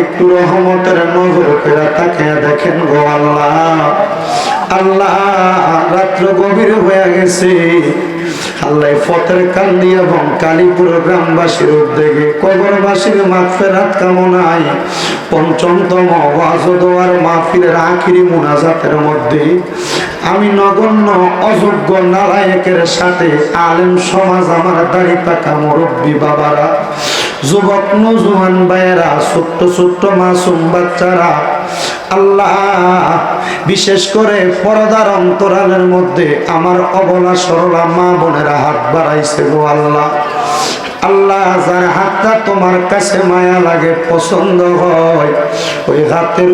একটু রহমতের নজর করে তাকে দেখেন গো আল্লাহ। আল্লাহ, রাত্র গভীর হয়ে গেছে। আল্লাহ ফতের কান্দি এবং কালীপুর গ্রামবাসীর উদ্যোগে কবরবাসীর মাগফেরাত কামনায় পঞ্চমতম ওয়াজদোয়ার মাহফিলের আখিরি মুনাজাতের মধ্যে আমি নগণ্য, অযোগ্য নারায়কের সাথে আলেম সমাজ আমার দাড়ি পাকা মুরব্বী বাবারা, যুবক নজুয়ান ভাইয়েরা, ছোট্ট ছোট্ট মাসুম বাচ্চারা, আল্লাহ বিশেষ করে পরদার অন্তরালের মধ্যে আমার অবলা সরলা মা বোনেরা হাত বাড়াইছে গো আল্লাহ। আল্লাহ যার হাতটা তোমার কাছে মায়া লাগে, পছন্দ হয়, ওই হাতের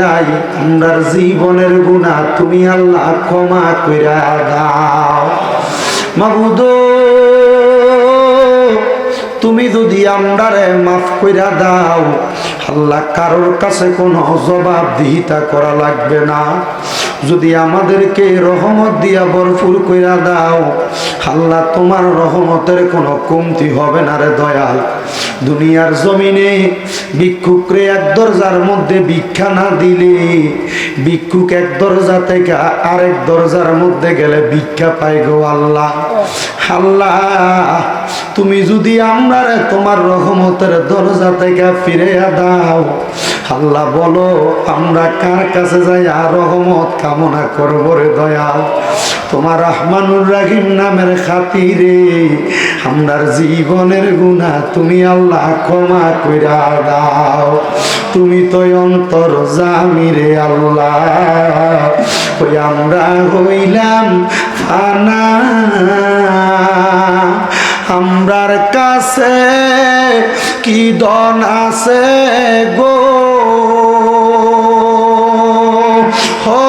নাই আমরার জীবনের গুণা তুমি আল্লাহ ক্ষমা কইরা দাও। মাবুদ, তুমি যদি আমরারে মাফ কইরা দাও আল্লাহ কারোর কাছে কোনো জবাব দিহিতা করা লাগবে না। যদি আমাদেরকে রহমত দিয়া ভরপুর কইরা দাও, আল্লাহ তোমার রহমতের কোনো কমতি হবে না রে দয়াল। দুনিয়ার জমিনে ভিক্ষুকরে এক দরজার মধ্যে ভিক্ষা না দিলে ভিক্ষুক এক দরজা থেকে আরেক দরজার মধ্যে গেলে ভিক্ষা পাই গো আল্লাহ। আল্লাহ, তুমি যদি আমরা তোমার রহমতের দরজা থেকে ফিরে দাও আল্লাহ বলো, আমরা কার কাছে যাই? আর রহমত কামনা করব রে দয়াল। তোমার রহমানুর রাহিম নামের খাতিরে আমরার জীবনের গুণা তুমি আল্লাহ ক্ষমা কইরা দাও। তুমি তো অন্তর জামিরে আল্লাহ। ওই আমরা হইলাম ফানা। আমরার কাছে কি দন আছে গো? হো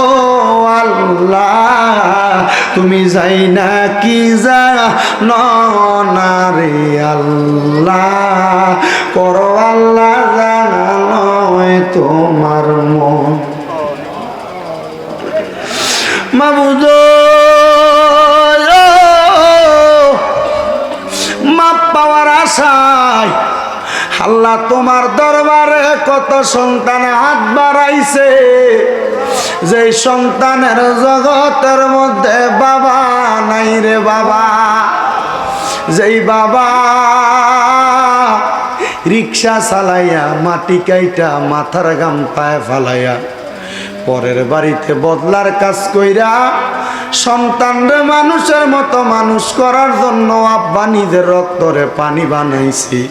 আল্লাহ, তুমি যাই না কি যা নারে আল্লাহ? করো আল্লাহ জানালয় তোমার মন। মাবুদ আশায় আল্লাহ তোমার দরবারে কত সন্তান হাত বাড়াইছে। যে সন্তানের জগতের মধ্যে বাবা নাই রে বাবা। যেই বাবা রিক্সা চালাইয়া, মাটি কাইটা মাথার গাম পায়ে ফালাইয়া, পরের বাড়িতে বদলার কাজ কইরা সন্তানরে মানুষের মতো মানুষ করার জন্য আব্বা নিজের রক্তরে পানি বানাইছি।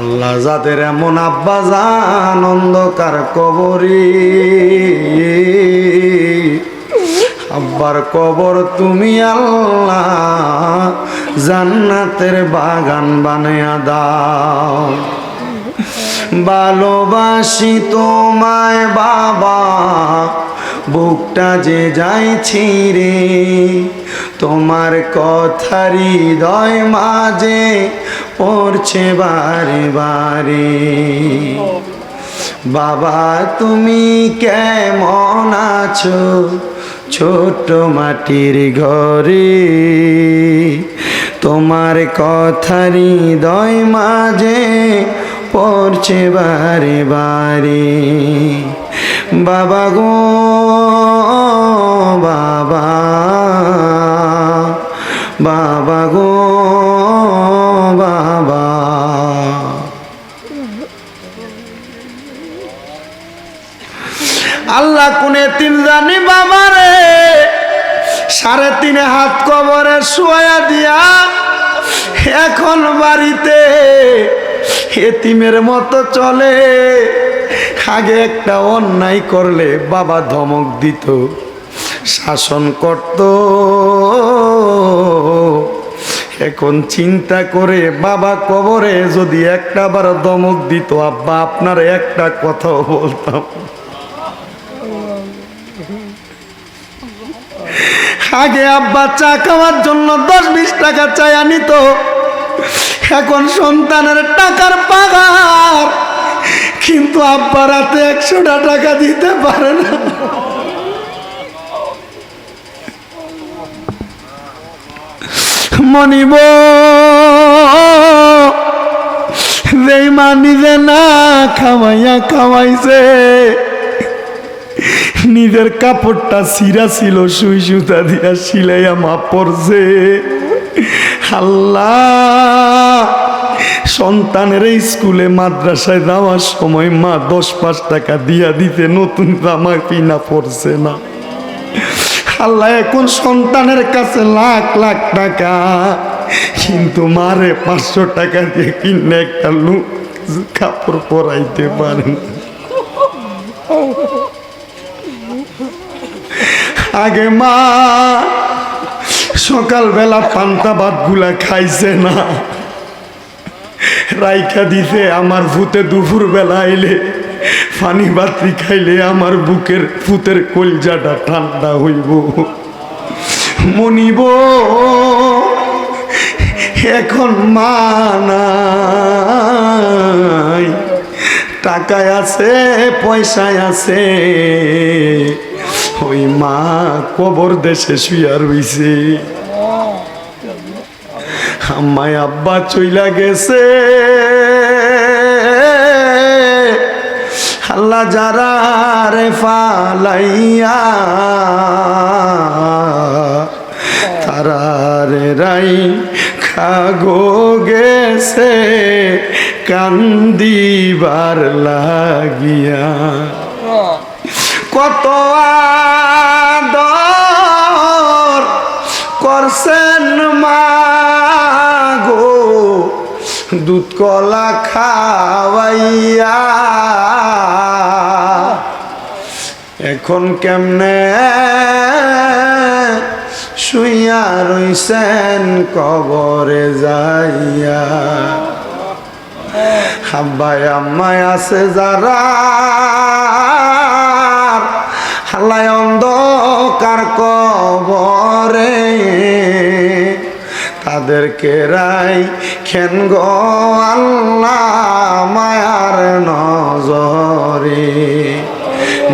আল্লাহ যাদের এমন আব্বা, জান অন্ধকার কবরে। আব্বার কবর তুমি আল্লাহ জান্নাতের বাগান বানায়া দাও। ভালোবাসি তোমায় বাবা বুকটা যে যাইছি রে তোমার কথার হৃদয় মাঝে পড়ছে বারে বারে। বাবা, তুমি কেমন আছো ছোট মাটির ঘরে? তোমার কথার হৃদয় মাঝে পড়ছে বারে বারে। বাবা গো, বাবা। বাবা গো, বাবা। আল্লাহ কোনে তিন জানি বাবা রে? সাড়ে তিনে হাত কবরে শোয়া দিয়া এখন বাড়িতে এতিমের মতো চলে। আগে একটা অন্যায় করলে বাবা ধমক দিত, শাসন করত। এখন চিন্তা করে বাবা কবরে যদি একটা বার ধমক দিত, আব্বা, আপনার একটা কথাও বলতাম। আগে আব্বা চা খাওয়ার জন্য দশ বিশ টাকা চায়া নিত এখন সন্তানের টাকার পাগার। কিন্তু আব্বা রাতে একশোটা টাকা দিতে পারে না। মনিব মা নিজে না খাওয়াইয়া খাওয়াইছে। নিজের কাপড়টা সিরা ছিল, সুই সুতা দিয়া সিলাইয়া মা পড়ছে আল্লাহ সন্তানের স্কুলে মাদ্রাসায় যাওয়ার সময় মা দশ পাঁচ টাকা দিয়া দিতে নতুন জামা কিনা পড়ছে না। আল্লাহ এখন সন্তানের কাছে লাখ লাখ টাকা। কিন্তু মারে পাঁচশো টাকা দিয়ে কিনে একটা লুক কাপড় পরাইতে পারেন আগে মা সকালবেলা পান্তা ভাতগুলা খাইছে না। রাইখা দিতে আমার ভূতে দুপুর বেলা আইলে, পানি বাতি খাইলে আমার বুকের ভূতের কলজাটা ঠান্ডা হইব। মনিব, এখন মা নাই। টাকায় আছে, পয়সায় আছে। ওই মা কবর দেশে শুয়া রইছে। আমায় আব্বা চইলা গেছে। আল্লাহ যারা রে ফালাইয়া, তারা রাই খাগো গেছে, কান্দিবার লাগিয়া। কত আদর করছেন মাগো দুধ কলা খাওয়াইয়া। এখন কেমনে শুইয়া রইছেন কবরে যাইয়া? হাব্বাই আম্মাই আছে যারা। হাল্লাই অন্ধকার কবরে। তাদেরকে রাই খেন গো আল্লাহ মায়ার নজরে।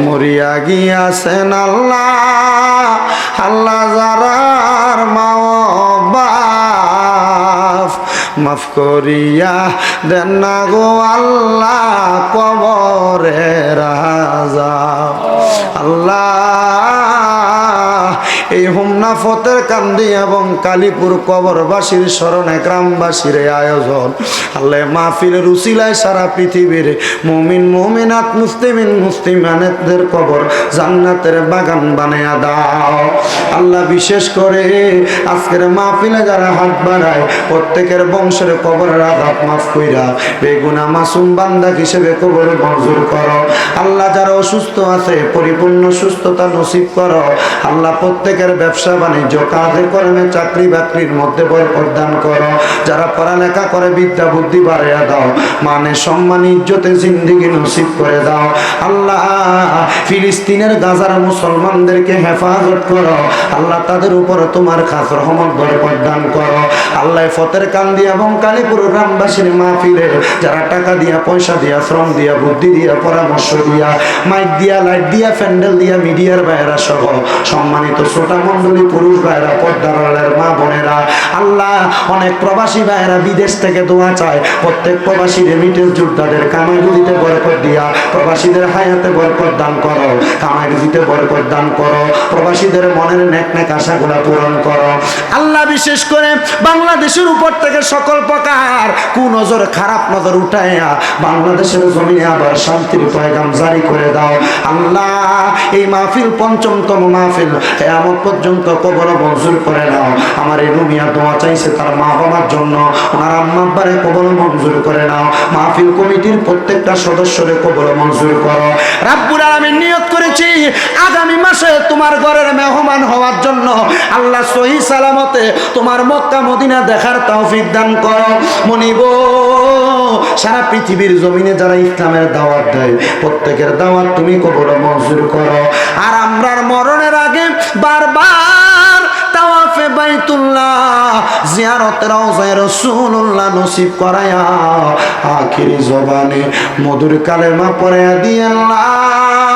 মরিয়া গিয়াছেন আল্লাহ আল্লাহ যারার মাও মাফ করিয়া দেন না গো আল্লাহ কবরে রাজা আল্লাহ এই হোমনা ফতের কান্দি এবং কালীপুর কবরবাসীর স্মরণে গ্রামবাসীর আয়োজন। আল্লাহ মাহফিলের উসিলায় সারা পৃথিবীর মুমিন, মুমিনাত, মুসলিমিন মুসলিমানের কবর জান্নাতের বাগান বানায়া দাও। আল্লাহ বিশেষ করে আজকের মাহফিলে যারা হাত বাড়ায়, প্রত্যেকের বংশের কবরের আঘাত মাফ কইরা বেগুনা মাসুম বান্দা হিসেবে কবর মঞ্জুর করো। আল্লাহ যারা অসুস্থ আছে, পরিপূর্ণ সুস্থতা নসিব করো। আল্লাহ প্রত্যেকের ব্যবসা বাণিজ্য কাজে কর্মে চাকরি বাকরির মধ্যে বরকত দান করো। যারা পড়ালেখা করে, বিদ্যা বুদ্ধি বাড়িয়ে দাও। মানে সম্মান ইজ্জতে জিন্দিগি নসিব করে দাও। আল্লাহ, ফিলিস্তিনের গাজার মুসলমানদেরকে হেফাজত করো। আল্লাহ তাদের উপর তোমার খাস রহমত বই প্রদান করো। আল্লাহ ফতের কান্দি এবং কালীপুর গ্রামবাসীর মাহফিলে যারা টাকা দিয়া, পয়সা দিয়া, শ্রম দিয়া, বুদ্ধি দিয়া, পরামর্শ দিয়া, মাইক দিয়া, লাইট দিয়া, প্যান্ডেল দিয়া, মিডিয়ার বাইরা সহ সম্মানিত শ্রোতা মন্ডলী পুরুষ ভাইরা পর্দারের মা বোনেরা, আল্লাহ অনেক প্রবাসী ভাইরা বিদেশ থেকে দোয়া চায়। প্রত্যেক প্রবাসী রেমিটেন্স যোদ্ধাদের কামাই রুজিতে বরকত দিয়া, প্রবাসীদের হায়াতে বরকত দান করো কামাই রুজিতে বরকত দান করো, প্রবাসীদের মনের নেক নেক আশাগুলা পূরণ করো। আল্লাহ বিশেষ করে বাংলাদেশের উপর থেকে সকল প্রকার কুনজর, খারাপ নজর উঠাইয়া বাংলাদেশের জমিনে আবার শান্তির পয়গাম জারি করে দাও। আল্লাহ, এই মাহফিল পঞ্চমতম মাহফিল। কেয়ামত পর্যন্ত কবর মঞ্জুর করে নাও। আমার এই রুমিয়া দোয়া চাইছে তার মা বাবার জন্য। ওনার আম্মা কবর মঞ্জুর করে নাও। মাহফিল কমিটির প্রত্যেকটা সদস্যরে কবর মঞ্জুর করো। রাব্বুল আলামিন নিয়ত করেছি, আগামী মাসে তোমার ঘরের মেহমান হওয়ার জন্য আল্লাহ সহি সালামতে তোমার মক্কা মদিনা দেখার তৌফিক দান করো। মনিব, সারা পৃথিবীর জমিনে যারা ইসলামের দাওয়াত দেয়, প্রত্যেকের দাওয়াত তুমি কবর মঞ্জুর করো। আর আমরার মরণের আগে বারবার তাওয়াফে বাইতুল্লাহ জিয়ারত রওজায়ে রাসূলুল্লাহ নসিব করায়া আখিরি জবানে মধুর কালেমা পড়ে দিয়ে আল্লাহ